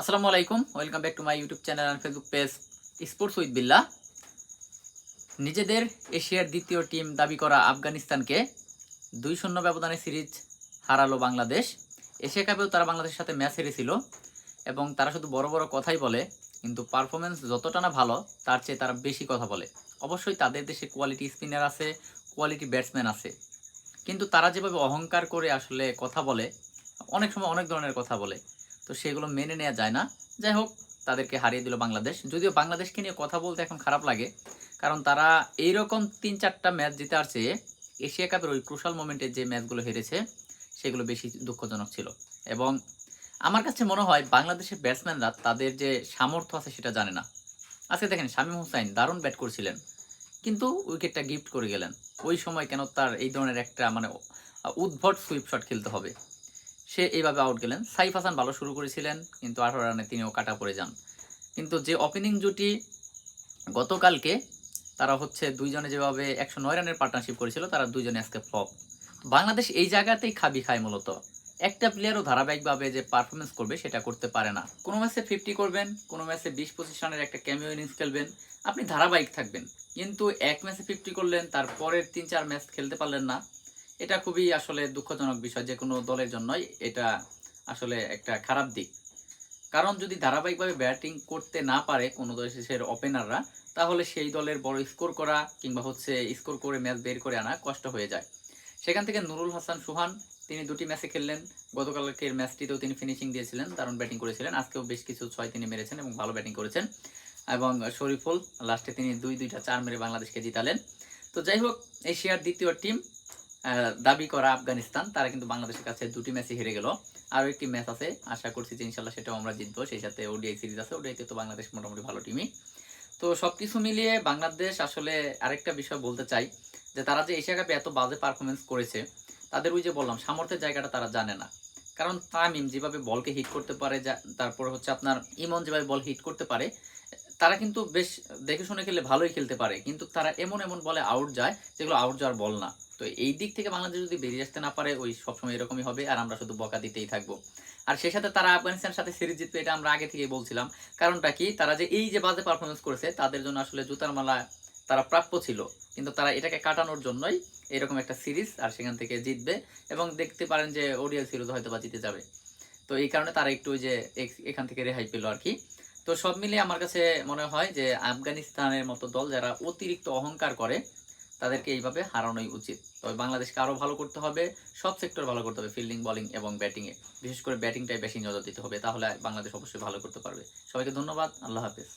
আসসালামু আলাইকুম, welcome back to my YouTube channel and Facebook page sports with Billa নিজেদের এশিয়ার দ্বিতীয় টিম দাবি করা আফগানিস্তানকে দুই শূন্য ব্যবধানে সিরিজ হারালো বাংলাদেশ। এশিয়া কাপেও তারা বাংলাদেশের সাথে ম্যাচ হেরেছিল এবং তারা শুধু বড় বড় কথাই বলে, কিন্তু পারফরমেন্স যতটা না ভালো, তার চেয়ে তারা বেশি কথা বলে। অবশ্যই তাদের দেশে কোয়ালিটি স্পিনার আছে কোয়ালিটি ব্যাটসম্যান আছে। কিন্তু তারা যেভাবে অহংকার করে আসলে কথা বলে, অনেক সময় অনেক ধরনের কথা বলে। তো সেগুলো মেনে নেওয়া যায় না। যাই হোক, তাদেরকে হারিয়ে দিল বাংলাদেশ। যদিও বাংলাদেশকে নিয়ে কথা বলতে এখন খারাপ লাগে, কারণ তারা এইরকম তিন চারটা ম্যাচ জেতার চেয়ে এশিয়া কাপের ওই ক্রুশাল মোমেন্টে যে ম্যাচগুলো হেরেছে, সেগুলো বেশি দুঃখজনক ছিল। এবং আমার কাছে মনে হয় বাংলাদেশের ব্যাটসম্যানরা তাদের যে সামর্থ্য আছে সেটা জানে না। আজকে দেখেন, শামীম হুসাইন দারুণ ব্যাট করছিলেন, কিন্তু উইকেটটা গিফট করে গেলেন। ওই সময় কেন তার এই ধরনের একটা মানে উদ্ভট সুইপ শট খেলতে হবে? সে এইভাবে আউট গেলেন। সাইফ হাসান ভালো শুরু করেছিলেন, কিন্তু আঠারো রানে তিনিও কাটা পড়ে যান। কিন্তু যে ওপেনিং জুটি গতকালকে, তারা হচ্ছে দুইজনে যেভাবে একশো নয় রানের পার্টনারশিপ করেছিল, তারা দুইজনে আজকে ফ্লপ বাংলাদেশ এই জায়গাতেই খাবি খায় মূলত। একটা প্লেয়ারও ধারাবাহিকভাবে যে পারফরমেন্স করবে, সেটা করতে পারে না। কোনো ম্যাচে ফিফটি করবেন, কোনো ম্যাচে বিশ পঁচিশ রানের একটা ক্যামিও ইনিংস খেলবেন, আপনি ধারাবাহিক থাকবেন। কিন্তু এক ম্যাচে ফিফটি করলেন, তারপরের তিন চার ম্যাচ খেলতে পারলেন না। এটা খুবই আসলে দুঃখজনক বিষয় যে কোনো দলের জন্যই এটা আসলে একটা খারাপ দিক। কারণ যদি ধারাবাহিকভাবে ব্যাটিং করতে না পারে কোনো দেশের ওপেনাররা তাহলে সেই দলের বড় স্কোর করা কিংবা হচ্ছে স্কোর করে ম্যাচ বের করে আনা কষ্ট হয়ে যায়। সেখান থেকে নুরুল হাসান সুহান, তিনি দুটি ম্যাচে খেললেন। গতকালকের ম্যাচটিতেও তিনি ফিনিশিং দিয়েছিলেন, দারুণ ব্যাটিং করেছিলেন। আজকেও বেশ কিছু ছয় তিনি মেরেছেন এবং ভালো ব্যাটিং করেছেন। এবং শরীফুল লাস্টে তিনি দুই দুইটা চার মেরে বাংলাদেশকে জিতালেন। তো যাই হোক, এশিয়ার দ্বিতীয় টিম দাবি করা আফগানিস্তান, তারা কিন্তু বাংলাদেশের কাছে দুটি ম্যাচই হেরে গেল। আরও একটি ম্যাচ আছে, আশা করছি যে ইনশাল্লাহ সেটাও আমরা জিতবো। সেই সাথে ওডিআই সিরিজ আছে ওডিআইতে তো বাংলাদেশ মোটামুটি ভালো টিমই তো সবকিছু মিলিয়ে বাংলাদেশ আসলে আরেকটা বিষয় বলতে চাই, যে তারা যে এশিয়া কাপে এত বাজে পারফরমেন্স করেছে, তাদের ওই যে বললাম, সামর্থ্যের জায়গাটা তারা জানে না। কারণ তামিম যেভাবে বলকে হিট করতে পারে, যা- তারপরে হচ্ছে আপনার ইমন যেভাবে বল হিট করতে পারে তারা কিন্তু বেশ দেখে শুনে খেলে ভালোই খেলতে পারে। কিন্তু তারা এমন এমন বলে আউট যায়, যেগুলো আউট যাওয়ার বল না। তো এই দিক থেকে বাংলাদেশ যদি বেরিয়ে আসতে না পারে, ওই সবসময় এরকমই হবে আর আমরা শুধু বকা দিতেই থাকব। আর সেই সাথে তারা আফগানিস্তানের সাথে সিরিজ জিতবে, এটা আমরা আগে থেকেই বলছিলাম। কারণটা কি? তারা যে এই যে বাজে পারফরমেন্স করেছে, তাদের জন্য আসলে জুতার মালা তারা প্রাপ্য ছিল। কিন্তু তারা এটাকে কাটানোর জন্যই এরকম একটা সিরিজ আর সেখান থেকে জিতবে এবং দেখতে পারেন যে ওডিআই সিরিজ হয়তো বা জিতে যাবে। তো এই কারণে তারা একটু ওই যে এখান থেকে রেহাই পেল আর কি। তো সব মিলিয়ে আমার কাছে মনে হয় যে আফগানিস্তানের মতো দল যারা অতিরিক্ত অহংকার করে, তাদেরকে এইভাবে হারানোই উচিত। তবে বাংলাদেশকে আরও ভালো করতে হবে, সব সেক্টর ভালো করতে হবে ফিল্ডিং বলিং এবং ব্যাটিংয়ে বিশেষ করে ব্যাটিংটাই বেশি নজর দিতে হবে, তাহলে বাংলাদেশ অবশ্যই ভালো করতে পারবে। সবাইকে ধন্যবাদ, আল্লাহ হাফেজ।